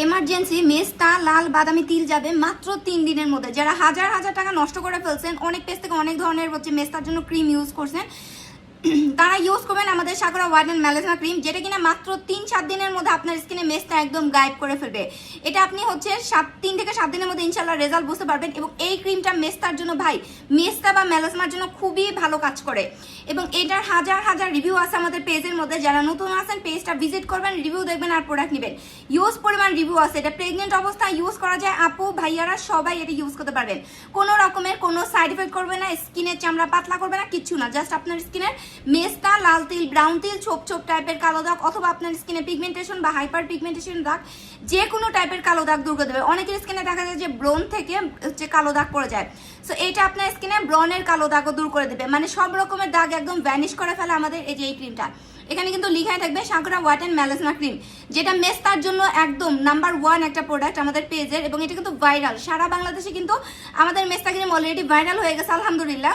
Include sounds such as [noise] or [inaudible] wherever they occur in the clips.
Emergency মেস্তা লাল, বাদামি, তিল যাবে মাত্র তিন দিনের মধ্যে। যারা হাজার হাজার টাকা নষ্ট করে ফেলছেন, অনেক পেজ থেকে অনেক ধরনের হচ্ছে মেস্তার জন্য ক্রিম ইউজ করছেন। [clears throat] তারা ইউজ করবেন আমাদের Sakura white and melasma cream যেটা কিনা মাত্র তিন, সাত দিনের মধ্যে আপনার স্কিনে মেসটা একদম গায়েব করে ফেলবে। এটা আপনি হচ্ছে সাত, তিন থেকে সাত দিনের মধ্যে ইনশাল্লাহ রেজাল্ট বুঝতে পারবেন এবং এই ক্রিমটা মেস্তার জন্য ভাই, মেস্তা বা ম্যালেজমার জন্য খুবই ভালো কাজ করে। এবং এটার হাজার হাজার রিভিউ আছে আমাদের পেজের মধ্যে। যারা নতুন আছেন, পেজটা ভিজিট করবেন রিভিউ দেখবেন আর প্রোডাক্ট নেবেন। ইউজ পরিমাণ রিভিউ আছে। এটা প্রেগনেন্ট অবস্থায় ইউজ করা যায়। আপু, ভাইয়ারা সবাই এটা ইউজ করতে পারবেন। কোনো রকমের কোনো সাইড এফেক্ট করবে না স্কিনের চামড়া পাতলা করবে না, কিচ্ছু না। জাস্ট আপনার স্কিনের মেস্তা, লাল তিল, ব্রাউন তিল, ছোপ ছোপ টাইপের কালো দাগ অথবা আপনার স্কিনে পিগমেন্টেশন বা হাইপার পিগমেন্টেশন দাগ, যে কোনো টাইপের কালো দাগ দূর করে দেবে। অনেকের স্কিনে দেখা যায় যে ব্রন থেকে হচ্ছে কালো দাগ পড়ে যায়। সো এটা আপনার স্কিনে ব্রনের কালো দাগও দূর করে দেবে। মানে সব রকমের দাগ একদম ভ্যানিশ করে ফেলে আমাদের এই যে এই ক্রিমটা এখানে কিন্তু লিখাই থাকবে Sakura white and melasma cream যেটা মেস্তার জন্য একদম নাম্বার ওয়ান একটা প্রোডাক্ট আমাদের পেজের, এবং এটা কিন্তু ভাইরাল সারা বাংলাদেশে কিন্তু আমাদের মেস্তা ক্রিম অলরেডি ভাইরাল হয়ে গেছে, আলহামদুলিল্লাহ।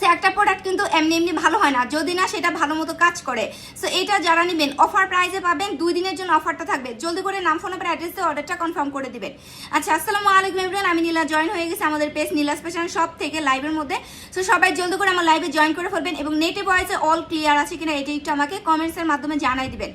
সে একটা প্রোডাক্ট কিন্তু এমনি এমনি ভালো হয় না। যদি না, সেটা ভালো মতো কাজ করে। সো এটা যারা নেবেন অফার প্রাইজে পাবেন, দুই দিনের জন্য অফারটা থাকবে। জলদি করে নাম ফোন নাম্বার অ্যাড্রেস অর্ডারটা কনফার্ম করে দিবেন। আচ্ছা আসসালামু আলাইকুম এভরিওয়ান আমি নীলা জয়েন হয়ে গেছি আমাদের পেজ নীলা স্পেশাল সব থেকে লাইভের মধ্যে। সো সবাই জলদি করে আমার লাইভে জয়েন করে ফেলবেন এবং নেটে ভয়েসে অল ক্লিয়ার আছে কিনা, এটা একটু আমাকে কমেন্টসের মাধ্যমে জানাই দিবেন।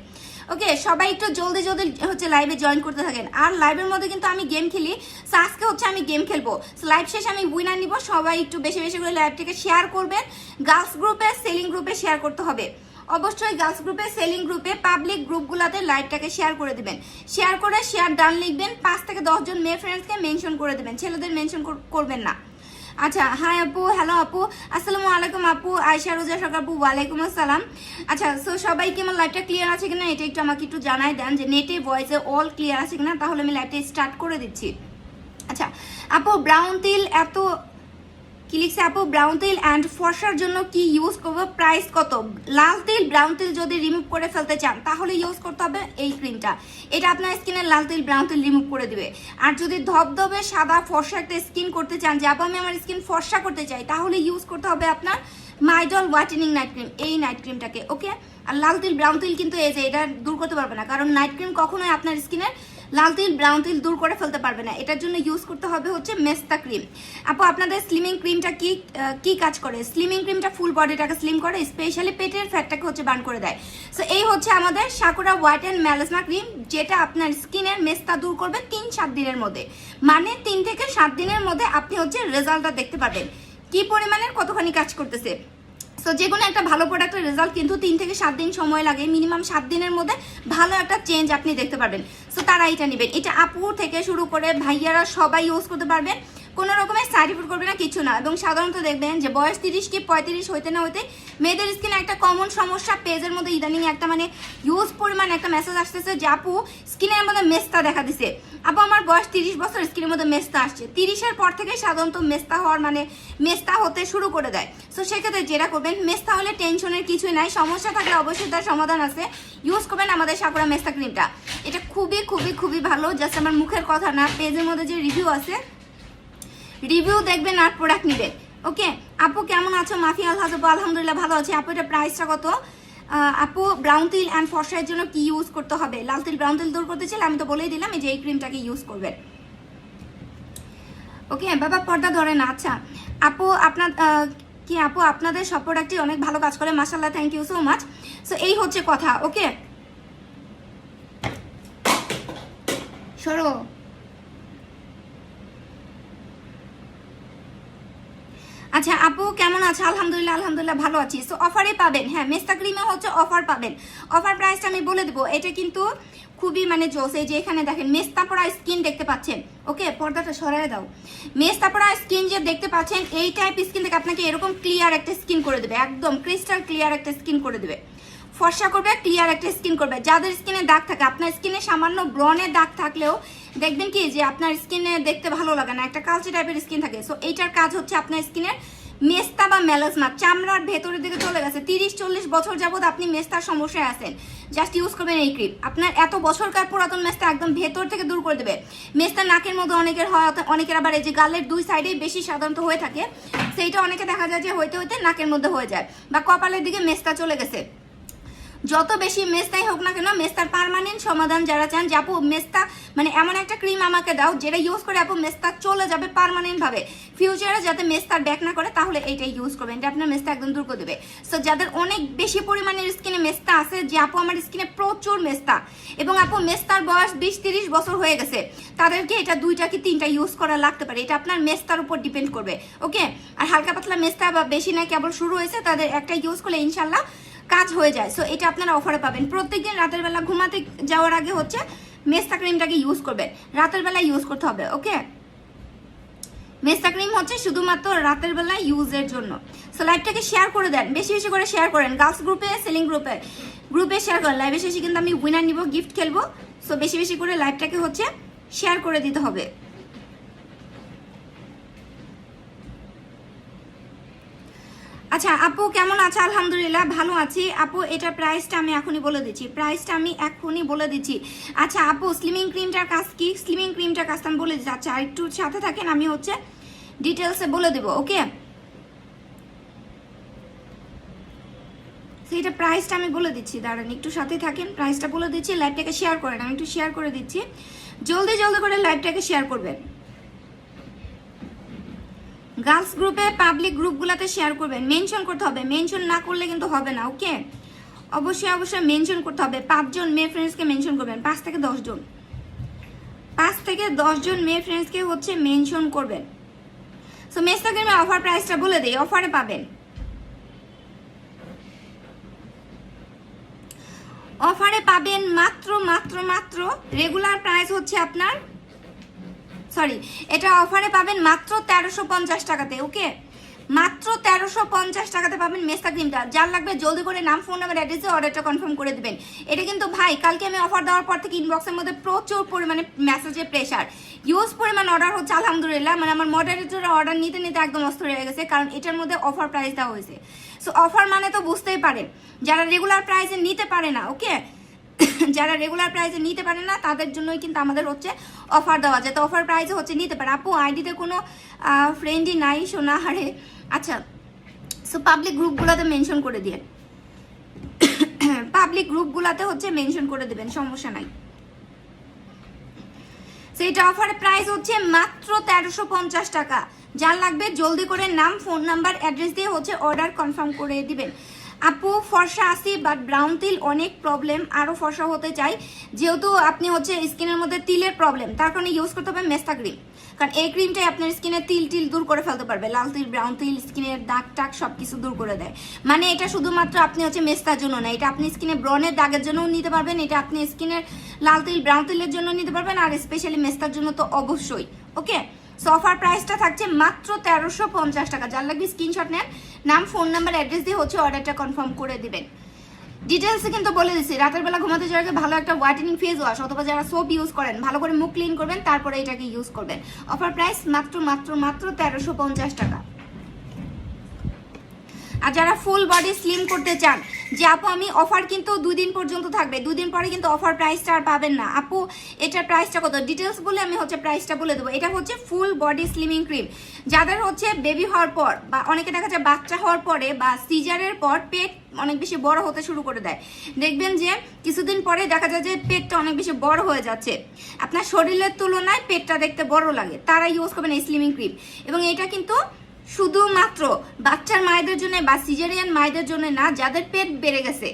ওকে সবাই একটু জলদি জলদি, হচ্ছে লাইভে জয়েন করতে থাকেন। আর লাইভের মধ্যে কিন্তু আমি গেম খেলি। সো আজকে হচ্ছে আমি গেম খেলব। লাইভ শেষে আমি উইনার নিব। সবাই একটু বেশি বেশি করে লাইভটাকে শেয়ার করবেন। গার্লস গ্রুপে সেলিং গ্রুপে শেয়ার করতে হবে। অবশ্যই গার্লস গ্রুপে সেলিং গ্রুপে পাবলিক গ্রুপগুলোতে লাইভটাকে শেয়ার করে দেবেন। শেয়ার করে শেয়ার ডান লিখবেন। পাঁচ থেকে দশজন মেয়ে ফ্রেন্ডসকে মেনশন করে দেবেন। ছেলেদের মেনশন করবেন না। আচ্ছা হাই আপু হ্যালো আপু, আসসালামু আলাইকুম আপু আয়সা রোজা সরকার আপু, ওয়ালাইকুম আসসালাম। আচ্ছা সো সবাই কি আমার লাইভটা ক্লিয়ার আছে কিনা এটা একটু আমাকে একটু জানাই দেন যে নেটে ভয়েসে অল ক্লিয়ার আছে কিনা, তাহলে আমি লাইভটা স্টার্ট করে দিচ্ছি। আচ্ছা আপু ব্রাউন তিল এত কি আপু? ব্রাউন তেল অ্যান্ড ফর্সার জন্য কি ইউজ করব? প্রাইস কত? লাল তেল ব্রাউন তেল যদি রিমুভ করে ফেলতে চান, তাহলে ইউজ করতে হবে এই ক্রিমটা এটা আপনার স্কিনের লাল তেল ব্রাউন তেল রিমুভ করে দিবে। আর যদি ধবধবে সাদা ফর্সা একটা স্কিন করতে চান, যে আপু, আমি আমার স্কিন ফর্সা করতে চাই, তাহলে ইউজ করতে হবে আপনার মাইডল হোয়াইটেনিং নাইট ক্রিম এই নাইট ক্রিমটাকে ওকে আর লাল তিল ব্রাউন তিল কিন্তু এই যে, এটা দূর করতে পারবে না, কারণ নাইট ক্রিম কখনোই আপনার স্কিনের লাল তিল, ব্রাউন তিল দূর করে ফেলতে পারবে না। এটার জন্য ইউজ করতে হবে হচ্ছে মেস্তা ক্রিম। আপু, আপনাদের স্লিমিং ক্রিমটা কি কি কাজ করে? স্লিমিং ক্রিমটা ফুল বডিটাকে স্লিম করে স্পেশালি পেটের ফ্যাটটাকে হচ্ছে বার্ন করে দেয়। সো এই হচ্ছে আমাদের Sakura white and melasma cream যেটা আপনার স্কিনের মেস্তা দূর করবে তিন সাত দিনের মধ্যে। মানে তিন থেকে সাত দিনের মধ্যে আপনি হচ্ছে রেজাল্টটা দেখতে পাবেন। কি পরিমাণের, কতখানি কাজ করতেছে? সো যে কোনো একটা ভালো প্রোডাক্টের রেজাল্ট কিন্তু তিন থেকে সাত দিন সময় লাগে। মিনিমাম সাত দিনের মধ্যে ভালো একটা চেঞ্জ আপনি দেখতে পারবেন তারা এটা নেবেন। এটা আপুর থেকে শুরু করে ভাইয়ারা সবাই ইউজ করতে পারবেন। কোনো রকমের সাইড এফেক্ট করবে না, কিছু না। এবং সাধারণত দেখবেন যে বয়স তিরিশ কি পঁয়ত্রিশ, হইতে না হইতে মেয়েদের স্কিনে একটা কমন সমস্যা পেজের মধ্যে ইদানিং একটা মানে ইউজ পরিমাণ একটা মেসেজ আসতেছে যে, আপু স্কিনের মধ্যে মেস্তা দেখা দিছে। আপু, আমার বয়স তিরিশ বছর স্কিনের মধ্যে মেস্তা আসছে। তিরিশের পর থেকে সাধারণত মেস্তা হওয়ার মানে মেস্তা হতে শুরু করে দেয়। সো সেক্ষেত্রে যেটা করবেন, মেস্তা হলে টেনশনের কিছুই নাই। সমস্যা থাকলে অবশ্যই তার সমাধান আছে। ইউজ করবেন আমাদের সাকুরা মেস্তা ক্রিমটা এটা খুবই খুবই খুবই ভালো। জাস্ট আমার মুখের কথা না পেজের মধ্যে যে রিভিউ আছে রিভিউ দেখবেন আর প্রোডাক্ট নেবেন। ওকে আপু, কেমন আছো? মাফি আপু আলহামদুলিল্লাহ ভালো আছি। আপু, এটা প্রাইসটা কত? আপু ব্রাউন তিল অ্যান্ড ফর্সার জন্য কি ইউজ করতে হবে? লাল তিল ব্রাউন তিল দূর করতে চাইলে আমি তো বলেই দিলাম যে এই ক্রিমটাকে ইউজ করবেন। ওকে বাবা, পর্দা ধরে না আচ্ছা। আপু, আপনার কি আপু, আপনাদের সব প্রোডাক্টই অনেক ভালো কাজ করে মাসাল্লাহ thank you so much so এই হচ্ছে কথা ওকে সরো। আচ্ছা আপু কেমন আছে? আলহামদুলিল্লাহ আলহামদুলিল্লাহ ভালো আছি। সো অফারে পাবেন। হ্যাঁ মেস্তা ক্রিমে হচ্ছে অফার পাবেন। অফার প্রাইসটা আমি বলে দেবো। এটা কিন্তু খুবই মানে জোস। এই যে এখানে দেখেন মেস্তা পড়া স্কিন দেখতে পাচ্ছেন। ওকে পর্দাটা সরাই দাও। মেস্তা পড়া স্কিন যে দেখতে পাচ্ছেন, এই টাইপ স্কিন থেকে আপনাকে এরকম ক্লিয়ার একটা স্কিন করে দেবে। একদম ক্রিস্টাল ক্লিয়ার একটা স্কিন করে দেবে। ফর্সা করবে ক্লিয়ার একটা স্কিন করবে। যাদের স্কিনে দাগ থাকে, আপনার স্কিনে সামান্য ব্রনের দাগ থাকলেও দেখবেন কি যে আপনার স্কিনে দেখতে ভালো লাগে না, একটা কালচে টাইপের স্কিন থাকে। সো এইটার কাজ হচ্ছে আপনার স্কিনের মেস্তা বা মেলাসমা চামড়ার ভেতরের দিকে চলে গেছে। তিরিশ, চল্লিশ বছর যাবত আপনি মেস্তার সমস্যায় আছেন। জাস্ট ইউজ করবেন এই ক্রিম আপনার এত বছরকার পুরাতন মেস্তা একদম ভেতর থেকে দূর করে দেবে। মেস্তা নাকের মধ্যে অনেকের হয় অনেকের আবার এই যে গালের দুই সাইডেই বেশি সাধারণত হয়ে থাকে। সেইটা অনেকে দেখা যায় যে হইতে হইতে নাকের মধ্যে হয়ে যায়। বা কপালের দিকে মেস্তা চলে গেছে। যত বেশি মেস্তাই হোক না কেন, মেস্তার পার্মানেন্ট সমাধান যারা চান, যে আপু মেস্তা মানে এমন একটা ক্রিম আমাকে দাও যেটা ইউজ করে আপু মেস্তা চলে যাবে পার্মানেন্ট ভাবে। ফিউচারে যাতে মেস্তার ব্যাক না করে, তাহলে এইটা ইউজ করবেন এটা আপনার মেস্তা একদম দূর করে দেবে। সো যাদের অনেক বেশি পরিমাণের স্কিনে মেস্তা আছে, যে আপু আমার স্কিনে প্রচুর মেস্তা, এবং আপু মেস্তার বয়স বিশ তিরিশ বছর হয়ে গেছে, তাদেরকে এটা দুইটা কি তিনটা ইউজ করা লাগতে পারে। এটা আপনার মেস্তার উপর ডিপেন্ড করবে। ওকে আর হালকা পাতলা মেস্তা বা বেশি না কেবল শুরু হয়েছে, তাদের একটা ইউজ করলে ইনশাল্লাহ কাজ হয়ে যায়। সো এটা আপনারা অফারে পাবেন। প্রত্যেকদিন রাতের বেলা ঘুমাতে যাওয়ার আগে হচ্ছে মেস্তা ক্রিমটাকে ইউজ করবেন। রাতের বেলা ইউজ করতে হবে ওকে মেস্তা ক্রিম হচ্ছে শুধুমাত্র রাতের বেলা ইউজের জন্য। সো লাইভটাকে শেয়ার করে দেন। বেশি বেশি করে শেয়ার করেন। গার্লস গ্রুপে সেলিং গ্রুপে গ্রুপে শেয়ার করেন। লাইভে শেষে কিন্তু আমি উইনার নিব গিফট খেলব। সো বেশি বেশি করে লাইভটাকে হচ্ছে শেয়ার করে দিতে হবে। আচ্ছা আপু কেমন আছে? আলহামদুলিল্লাহ, ভালো আছি। আপু, এটার প্রাইসটা আমি এখনই বলে দিচ্ছি। প্রাইসটা আমি এখনই বলে দিচ্ছি। আচ্ছা আপু স্লিমিং ক্রিমটার কাজ কি? স্লিমিং ক্রিমটার কাজটা আমি বলে দিচ্ছি। আচ্ছা একটু সাথে থাকেন, আমি হচ্ছে ডিটেলসে বলে দেবো ওকে সেইটা প্রাইসটা আমি বলে দিচ্ছি, দাঁড়ান, একটু সাথে থাকেন। প্রাইসটা বলে দিচ্ছি লাইভটাকে শেয়ার করেন, আমি একটু শেয়ার করে দিচ্ছি। জলদি জলদি করে লাইভটাকে শেয়ার করবেন। গার্লস গ্রুপে পাবলিক গ্রুপগুলোতে শেয়ার করবেন। মেনশন করতে হবে। মেনশন না করলে কিন্তু হবে না, ওকে? অবশ্যই অবশ্যই মেনশন করতে হবে। পাঁচজন মেয়ে ফ্রেন্ডসকে মেনশন করবেন, পাঁচ থেকে দশজন। পাঁচ থেকে দশজন মেয়ে ফ্রেন্ডসকে হচ্ছে মেনশন করবেন। সো মেস্তাগ্রামে অফার প্রাইসটা বলে দিই অফারে পাবেন। অফারে পাবেন মাত্র মাত্র মাত্র রেগুলার প্রাইস হচ্ছে আপনার সরি এটা অফারে পাবেন মাত্র তেরোশো পঞ্চাশ টাকাতে ওকে মাত্র তেরোশো পঞ্চাশ টাকাতে পাবেন মেস্তা ক্রিমটা। যার লাগবে জলদি করে নাম ফোন নাম্বার অ্যাড্রেসে অর্ডারটা কনফার্ম করে দেবেন। এটা কিন্তু ভাই, কালকে আমি অফার দেওয়ার পর থেকে ইনবক্সের মধ্যে প্রচুর পরিমাণে মেসেজের প্রেশার ইউজ পরিমাণ অর্ডার হচ্ছে, আলহামদুলিল্লাহ। মানে আমার মডারেটর অর্ডার নিতে নিতে একদম অস্থির হয়ে গেছে, কারণ এটার মধ্যে অফার প্রাইস দেওয়া হয়েছে। সো অফার মানে তো বুঝতেই পারেন, যারা রেগুলার প্রাইসে নিতে পারে না ওকে [coughs] যারা রেগুলার প্রাইসে নিতে পারে না, তাদের জন্যই কিন্তু আমাদের হচ্ছে অফার দেওয়া যায়। তো অফার প্রাইসে হচ্ছে নিতে পারে। আপু আইডিতে কোনো ফ্রেন্ডই নাই সোনা হারে আচ্ছা সো পাবলিক গ্রুপগুলোতে মেনশন করে দিয়ে। [coughs] পাবলিক গ্রুপগুলোতে হচ্ছে মেনশন করে দেবেন, সমস্যা নাই। সেইটা অফারের প্রাইস হচ্ছে মাত্র তেরোশো পঞ্চাশ টাকা। যার লাগবে জলদি করে নাম ফোন নাম্বার অ্যাড্রেস দিয়ে হচ্ছে অর্ডার কনফার্ম করে দিবেন। আপু, ফর্সা আসি বাট ব্রাউন তিল অনেক প্রবলেম আরও ফর্সা হতে চাই। যেহেতু আপনি হচ্ছে স্কিনের মধ্যে তিলের প্রবলেম তার কারণে ইউজ করতে হবে মেস্তা ক্রিম কারণ এই ক্রিমটাই আপনার স্কিনে তিল তিল দূর করে ফেলতে পারবে। লাল তিল ব্রাউন তিল, স্কিনের দাগ টাক সব কিছু দূর করে দেয়। মানে এটা শুধুমাত্র আপনি হচ্ছে মেস্তার জন্য না, এটা আপনি স্কিনে ব্রনের দাগের জন্যও নিতে পারবেন, এটা আপনি স্কিনের লাল তিল ব্রাউন তিলের জন্য নিতে পারবেন, আর স্পেশালি মেস্তার জন্য তো অবশ্যই ওকে সো অফার প্রাইসটা থাকছে মাত্র তেরোশো পঞ্চাশ টাকা। যার লাগবে স্ক্রিনশট নেন, নাম ফোন নাম্বার অ্যাড্রেস দিয়ে হচ্ছে অর্ডারটা কনফার্ম করে দিবেন। ডিটেলসে কিন্তু বলে দিচ্ছি রাতের বেলা ঘুমাতে যাওয়ার আগে ভালো একটা হোয়াইটেনিং ফেস ওয়াশ অথবা যারা সোপ ইউজ করেন, ভালো করে মুখ ক্লিন করবেন, তারপরে এটাকে ইউজ করবেন। অফার প্রাইস মাত্র মাত্র মাত্র তেরোশো পঞ্চাশ টাকা। আর যারা ফুল বডি স্লিম করতে চান, যে আপু আমি অফার কিন্তু দুই দিন পর্যন্ত থাকবে। দুই দিন পরে কিন্তু অফার প্রাইসটা আর পাবেন না। আপু এটার প্রাইসটা কত? ডিটেলস বলে আমি হচ্ছে প্রাইসটা বলে দেবো। এটা হচ্ছে ফুল বডি স্লিমিং ক্রিম যাদের হচ্ছে বেবি হওয়ার পর বা অনেকে দেখা যায় বাচ্চা হওয়ার পরে বা সিজারের পর পেট অনেক বেশি বড় হতে শুরু করে দেয়। দেখবেন যে কিছুদিন পরে দেখা যায় যে পেটটা অনেক বেশি বড় হয়ে যাচ্ছে। আপনার শরীরের তুলনায় পেটটা দেখতে বড় লাগে। তারা ইউজ করবেন এই স্লিমিং ক্রিম এবং এটা কিন্তু শুধুমাত্র বাচ্চার মায়েদের জন্য বা সিজারিয়ান মায়েদের জন্য না, যাদের পেট বেড়ে গেছে,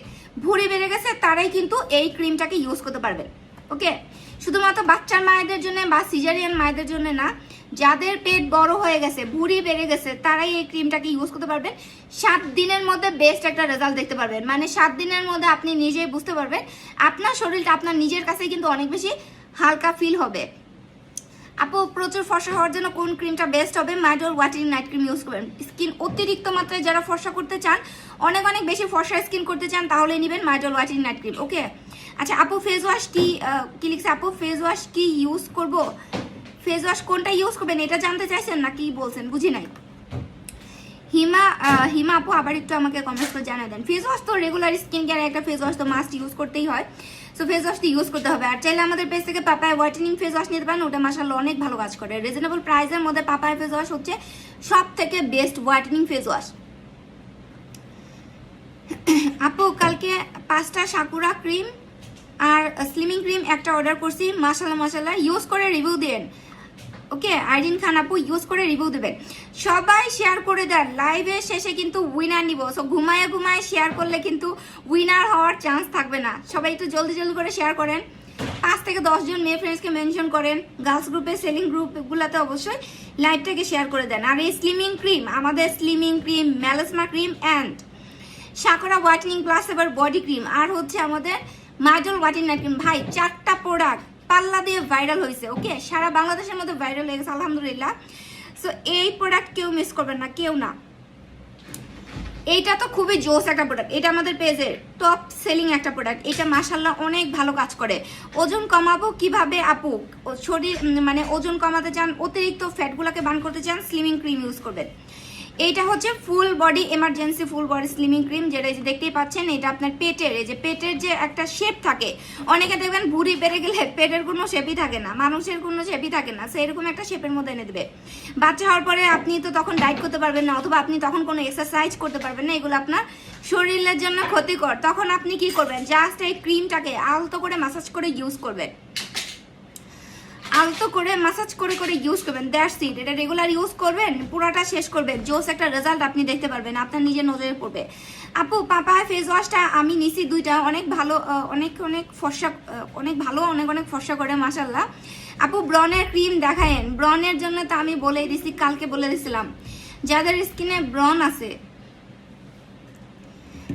ভুঁড়ি বেড়ে গেছে, তারাই কিন্তু এই ক্রিমটাকে ইউজ করতে পারবেন ওকে শুধুমাত্র বাচ্চার মায়েদের জন্য বা সিজারিয়ান মায়েদের জন্য না, যাদের পেট বড় হয়ে গেছে, ভুঁড়ি বেড়ে গেছে, তারাই এই ক্রিমটাকে ইউজ করতে পারবেন সাত দিনের মধ্যে বেস্ট একটা রেজাল্ট দেখতে পারবেন মানে সাত দিনের মধ্যে আপনি নিজেই বুঝতে পারবেন, আপনার শরীরটা আপনার নিজের কাছে কিন্তু অনেক বেশি হালকা ফিল হবে। আপু, প্রচুর ফর্সা হওয়ার জন্য কোন ক্রিমটা বেস্ট হবে? মাইডল ওয়াটারিং নাইট ক্রিম ইউজ করবেন স্কিন অতিরিক্ত মাত্রায় যারা ফর্সা করতে চান, অনেক অনেক বেশি ফর্সা স্কিন করতে চান, তাহলে নেবেন মাইডল ওয়াটারিং নাইট ক্রিম ওকে আচ্ছা আপু ফেস ওয়াশ কি কি লিখছে আপু? ফেস ওয়াশ কি ইউজ করব? ফেস ওয়াশ কোনটা ইউজ করবেন? এটা জানতে চাইছেন না কি বলছেন? বুঝি নাই। হিমা হিমা আপু, আবার একটু আমাকে কমেন্টস করে জানা দেন। ফেস ওয়াশ তো রেগুলার স্কিন কেয়ার একটা ফেস ওয়াশ তো মাস্ট ইউজ করতেই হয়। সো ফেস ওয়াশটি ইউজ করতে হবে। আর চাইলে আমাদের পেজ থেকে পাপায় হোয়াইটেনিং ফেস ওয়াশ নিতে পারেন, ওটা মাসাল্লাহ অনেক ভালো কাজ করে। রিজনেবল প্রাইসের মধ্যে পাপায় ফেস ওয়াশ হচ্ছে সব থেকে বেস্ট হোয়াইটেনিং ফেস ওয়াশ আপু, কালকে পাঁচটা সাকুরা ক্রিম আর স্লিমিং ক্রিম একটা অর্ডার করছি। মাসালা মশালা ইউজ করে রিভিউ দেন। ওকে, আইরিন খান আপু ইউজ করে রিভিউ দেবেন। সবাই শেয়ার করে দেন। লাইভের শেষে কিন্তু উইনার নিব। সো ঘুমায় ঘুমায় শেয়ার করলে কিন্তু উইনার হওয়ার চান্স থাকবে না। সবাই একটু জলদি জলদি করে শেয়ার করেন। পাঁচ থেকে দশজন মেয়ে ফ্রেন্ডসকে মেনশন করেন। গার্লস গ্রুপে সেলিং গ্রুপগুলোতে অবশ্যই লাইভটাকে শেয়ার করে দেন। আর এই স্লিমিং ক্রিম আমাদের slimming cream melasma cream and Sakura whitening plus এবার বডি ক্রিম আর হচ্ছে আমাদের হোয়াইটেনিং নাইট ক্রিম ভাই, চারটা প্রোডাক্ট পাল্লা দিয়ে ভাইরাল হয়েছে ওকে সারা বাংলাদেশের মধ্যে ভাইরাল হয়ে গেছে, আলহামদুলিল্লাহ। সো এই প্রোডাক্ট কেউ মিস করবেন না, কেউ না। এইটা তো খুবই জোস একটা প্রোডাক্ট এটা আমাদের পেজের টপ সেলিং একটা প্রোডাক্ট এটা মাসাল্লাহ অনেক ভালো কাজ করে। ওজন কমাবো কীভাবে, আপু? শরীর মানে ওজন কমাতে চান, অতিরিক্ত ফ্যাটগুলোকে বান করতে চান স্লিমিং ক্রিম ইউজ করবেন। এইটা হচ্ছে full body emergency full body slimming cream, যেটা যে দেখতেই পাচ্ছেন, এটা আপনার পেটের, এই যে পেটের যে একটা শেপ থাকে, অনেকে দেখবেন ভুঁড়ি বেড়ে গেলে পেটের কোনো শেপই থাকে না, মানুষের কোনো শেপই থাকে না সেরকম একটা শেপের মধ্যে এনে দেবে। বাচ্চা হওয়ার পরে আপনি তো তখন ডাইট করতে পারবেন না, অথবা আপনি তখন কোনো এক্সারসাইজ করতে পারবেন না, এগুলো আপনার শরীরের জন্য ক্ষতিকর। তখন আপনি কি করবেন? জাস্ট এই ক্রিমটাকে আলতো করে মাসাজ করে ইউজ করবেন। আলতো করে মাসাজ করে করে ইউজ করবেন দ্যাটস ইট এটা রেগুলার ইউজ করবেন, পুরাটা শেষ করবেন। জোস একটা রেজাল্ট আপনি দেখতে পারবেন, আপনার নিজের নজরে পড়বে। আপু পাপা ফেস ওয়াশটা আমি নিছি দুইটা, অনেক ভালো অনেক অনেক ফর্সা অনেক ভালো, অনেক অনেক ফর্সা করে মাসাল্লাহ আপু ব্রনের ক্রিম দেখায়েন। ব্রনের জন্য তো আমি বলেই দিছি, কালকে বলে দিছিলাম। যাদের স্কিনে ব্রন আছে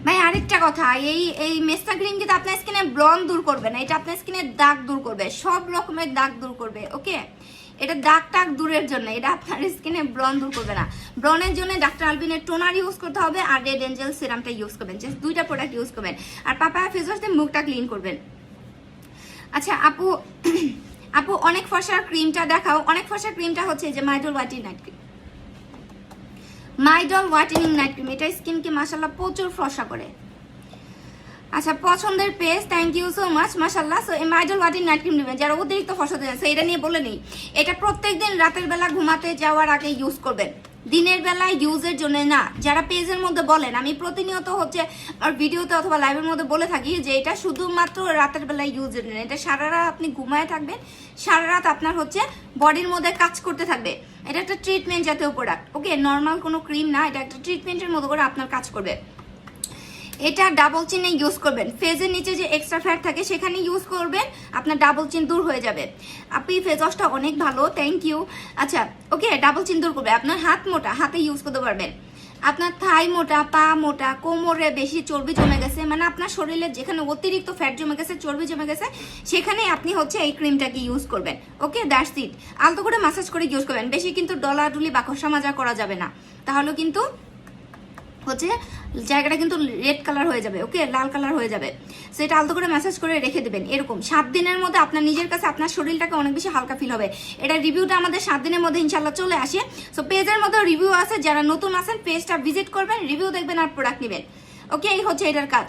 ভাই, আরেকটা কথা, এই এই মেস্তা ক্রিম কিন্তু আপনার স্কিনে ব্রন দূর করবে না, এটা আপনার স্কিনে দাগ দূর করবে, সব রকমের দাগ দূর করবে, ওকে? এটা দাগ টাগ দূরের জন্য, এটা আপনার স্কিনে ব্রন দূর করবে না। ব্রনের জন্য ডাক্তার আলবিনের টোনার ইউজ করতে হবে আর রেড এঞ্জেল সিরামটা ইউজ করবেন জাস্ট দুইটা প্রোডাক্ট ইউজ করবেন। আর পাপায়া ফেস ওয়াশ দিয়ে মুখটা ক্লিন করবেন। আচ্ছা আপু [coughs] আপু, অনেক ফর্সার ক্রিমটা দেখাও, অনেক ফর্সার ক্রিমটা হচ্ছে যে মাইডল ওয়াটি নাইট ক্রিম মাইডল হোয়াইটেনিং নাইট ক্রিম এটা স্কিনকে মাসাল্লাহ প্রচুর ফর্সা করে। আচ্ছা পছন্দের page thank you so much মাসাল্লাহ সো এই মাইডল ওয়াটিং নাইট ক্রিম নেবেন, যারা অতিরিক্ত ফর্সা দেন এটা নিয়ে বলে নেই। এটা প্রত্যেকদিন রাতের বেলা ঘুমাতে যাওয়ার আগে ইউজ করবেন। দিনের বেলায় ইউজের জন্য না। যারা পেজের মধ্যে বলেন, আমি প্রতিনিয়ত হচ্ছে আর ভিডিওতে অথবা লাইভের মধ্যে বলে থাকি যে এটা শুধুমাত্র রাতের বেলায় ইউজের জন্য। এটা সারা রাত আপনি ঘুমায় থাকবেন, সারা রাত আপনার হচ্ছে বডির মধ্যে কাজ করতে থাকবে। এটা একটা ট্রিটমেন্ট জাতীয় প্রোডাক্ট ওকে নর্মাল কোনো ক্রিম না, এটা একটা ট্রিটমেন্টের মতো করে আপনার কাজ করবে। এটা ডাবল চিনে ইউজ করবেন। ফেজের নিচে যে এক্সট্রা ফ্যাট থাকে, সেখানে ইউজ করবেন, আপনার ডাবল চিন দূর হয়ে যাবে। আপনি ফেস ওয়াশটা অনেক ভালো থ্যাংক ইউ আচ্ছা ওকে ডাবল চিন দূর করবে। আপনার হাত মোটা, হাতে ইউজ করতে পারবেন। আপনার থাই মোটা, পা মোটা, কোমরে বেশি চর্বি জমে গেছে মানে আপনার শরীরে যেখানে অতিরিক্ত ফ্যাট জমে গেছে, চর্বি জমে গেছে, সেখানে আপনি হচ্ছে এই ক্রিমটাকে ইউজ করবেন। ওকে দ্যাটস ইট আলতো করে মাসাজ করে ইউজ করবেন। বেশি কিন্তু ডলাডুলি বাকসা মাজা করা যাবে না। তাহলে কিন্তু হচ্ছে জায়গাটা কিন্তু রেড কালার হয়ে যাবে, ওকে? লাল কালার হয়ে যাবে। সো এটা আলতো করে ম্যাসাজ করে রেখে দেবেন, এরকম। সাত দিনের মধ্যে আপনার নিজের কাছে আপনার শরীরটাকে অনেক বেশি হালকা ফিল হবে। এটা রিভিউটা আমাদের সাত দিনের মধ্যে ইনশাল্লাহ চলে আসে। সো পেজের মধ্যে রিভিউ আছে, যারা নতুন আছেন, পেজটা ভিজিট করবেন রিভিউ দেখবেন আর প্রোডাক্ট নেবেন। ওকে এই হচ্ছে এটার কাজ।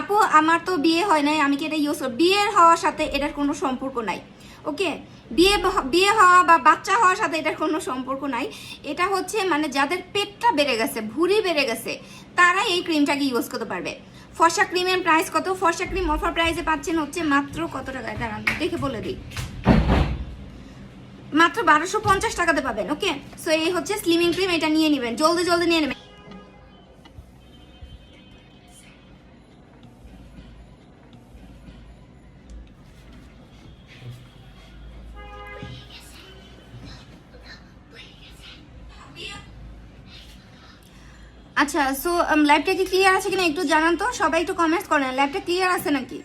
আপু, আমার তো বিয়ে হয় নাই, আমি কি এটা ইউজ বিয়ের হওয়ার সাথে এটার কোনো সম্পর্ক নাই। ওকে, বিয়ে বিয়ে হওয়া বা বাচ্চা হওয়ার সাথে এটার কোনো সম্পর্ক নাই। এটা হচ্ছে মানে যাদের পেটটা বেড়ে গেছে, ভুঁড়ি বেড়ে গেছে তারা এই ক্রিমটাকে ইউজ করতে পারবে। ফর্সা ক্রিমের প্রাইস কত? ফর্সা ক্রিম অফার প্রাইসে পাচ্ছেন হচ্ছে মাত্র কত টাকায় দাঁড়ান দেখে বলে দিই। মাত্র বারোশো পঞ্চাশ টাকাতে পাবেন, ওকে? সো এই হচ্ছে স্লিমিং ক্রিম এটা নিয়ে নেবেন। জলদি জলদি নিয়ে নেবেন। আচ্ছা সো লাইভটা কি ক্লিয়ার আছে কিনা একটু জানান তো? সবাই একটু কমেন্টস করেন। লাইভটা ক্লিয়ার আছে নাকি?